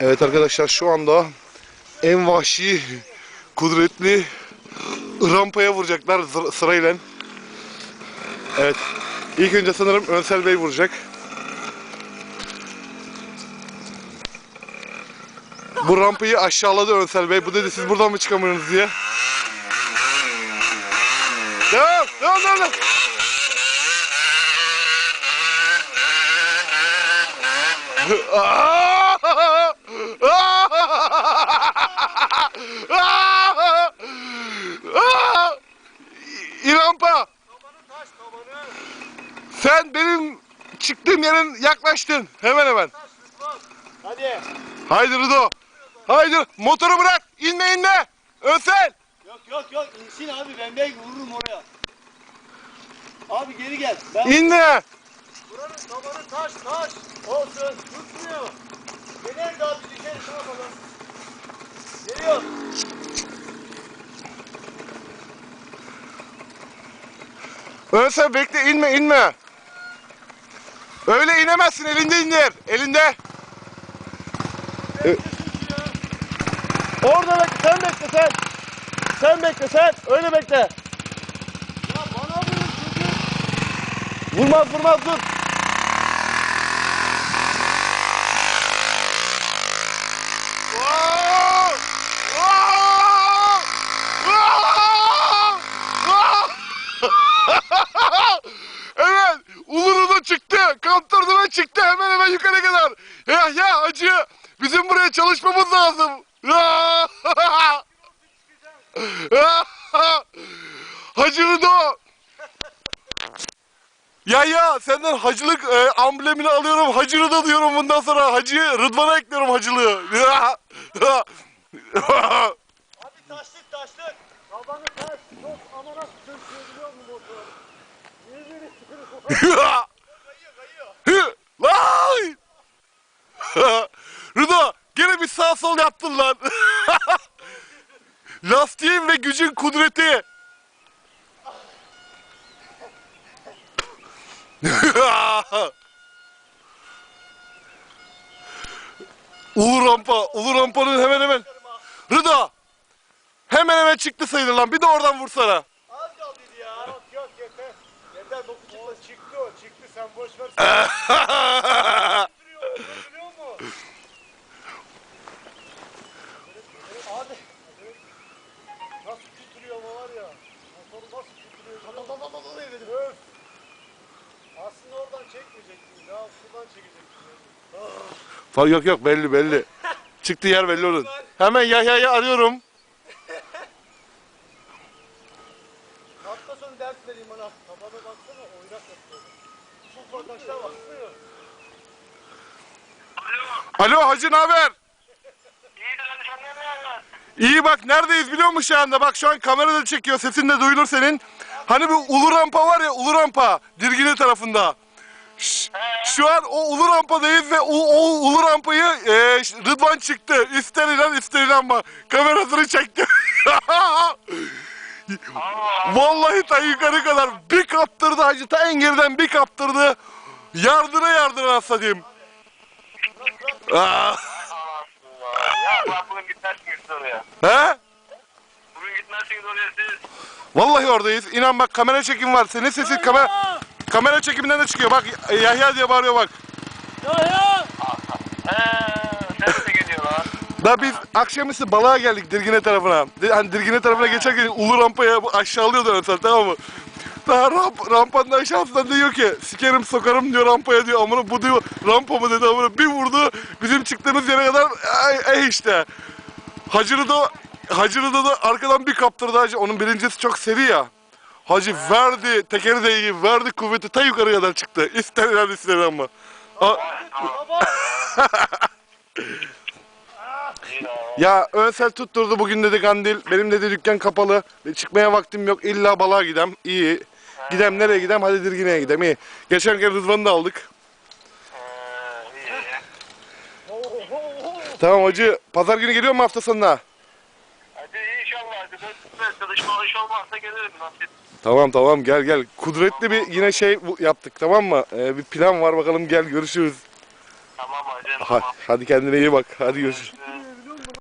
Evet arkadaşlar şu anda en vahşi, kudretli rampaya vuracaklar sırayla. Evet. İlk önce sanırım Önsel Bey vuracak. Bu rampayı aşağıladı Önsel Bey. Bu dedi siz buradan mı çıkamıyorsunuz diye. Devam, devam, devam. devam. Taş tabanı. sen benim çıktığım yerin yaklaştın hemen hemen. Taş. Hadi. Haydi Rıdo. Haydi motoru bırak. İnme inme. Önsel. Yok yok yok insin abi ben belki vururum oraya. Abi geri gel. Ben İnme. buranın tabanı taş taş. Olsun tutmuyor. Gelir düşeriz ne yapalım. Geliyor. Önsel bekle inme inme. Öyle inemezsin elinde indir. Elinde. Orada bekle sen bekle sen. Sen bekle sen öyle bekle. Ya bana vurun çocuk. Vurmaz vurmaz dur. evet, Uluru da çıktı. Çıktı hemen hemen yukarı kadar. Ya ya acı. Bizim buraya çalışmamız lazım. Hacı Rıdo. Ya ya senden hacılık e, amblemini alıyorum. Hacı Rıdo diyorum bundan sonra. Hacı Rıdvan'a ekliyorum hacılığı. Abi taşlık taşlık. Tabanı taş. Çok ama nasıl sürtüyor biliyor musun motor? Birbirini sürüyor. Kayıyor kayıyor. Lan! Rıdo sol yaptın lan. Lastiğin ve gücün kudreti. Ulu rampa, ulu rampanın hemen hemen. Rıdo! Hemen hemen çıktı sayılır lan. Bir de oradan vursana. Az kaldıydı ya. Yok yok yeter. Yeter boku çıktı. Çıktı o çıktı sen boş ver. Sürüyor biliyor musun? Abi. Nasıl kütürüyor ama var ya. Motoru nasıl kütürüyor. Baba baba baba dedim. Öf. Aslında oradan çekmeyecektin. Ya şuradan çekecektin. Fa- Yok yok belli belli. Çıktı yer belli onun. Hemen Yahya'yı arıyorum. Hafta sonu ders vereyim bana. Tabana baksana oynak yapıyor. Çok arkadaşlar bakmıyor. Alo Hacı ne haber? İyi bak neredeyiz biliyor musun şu anda? Bak şu an kamerada çekiyor. Sesin de duyulur senin. Hani bu ulu rampa var ya ulu rampa. Dirgili tarafında. Ş- Şu an o ulu rampadayız ve o, o ulu rampayı e, Rıdvan çıktı. İster inan ister inanma. Kamerasını çekti. Vallahi ta yukarı kadar bir kaptırdı hacı. Ta en geriden bir kaptırdı. Yardıra yardıra rastladım. Aa, Allah. Ya bugün gitmezsiniz oraya. he? Bugün gitmezsiniz oraya siz. Vallahi oradayız. İnan bak kamera çekim var. Senin sesin kamera kamera çekiminden de çıkıyor. Bak Yahya diye bağırıyor bak. Ya ya. Eee sen de geliyor lan. Da biz akşamüstü balığa geldik Dirgine tarafına. Hani Dirgine tarafına geçerken ulu rampaya aşağılıyordu mesela tamam mı? Daha ramp, rampanın aşağısından diyor ki sikerim sokarım diyor rampaya diyor amına bu diyor rampa mı dedi amına bir vurdu bizim çıktığımız yere kadar ay, ay işte. Hacı'nı da Hacı'nı da, da arkadan bir kaptırdı hacı onun birincisi çok seri ya. Hacı verdi tekeri de iyi verdi kuvveti ta yukarı kadar çıktı. İster inan ister ama. A-. Ya Önsel tutturdu bugün dedi kandil. Benim dedi dükkan kapalı. Çıkmaya vaktim yok. İlla balığa gidem. İyi. Gidem nereye gidem? Hadi Dirgine'ye gidem. İyi. Geçen kere Rıdvan'ı da aldık. İyi. Tamam hacı. Pazar günü geliyor mu hafta sonuna? Çalışma iş olmazsa gelirim nasip. Tamam tamam gel gel. Kudretli bir yine şey bu- yaptık tamam mı? Ee, bir plan var bakalım gel görüşürüz. Tamam. Hadi, Ha, hadi kendine iyi bak. Hadi görüşürüz.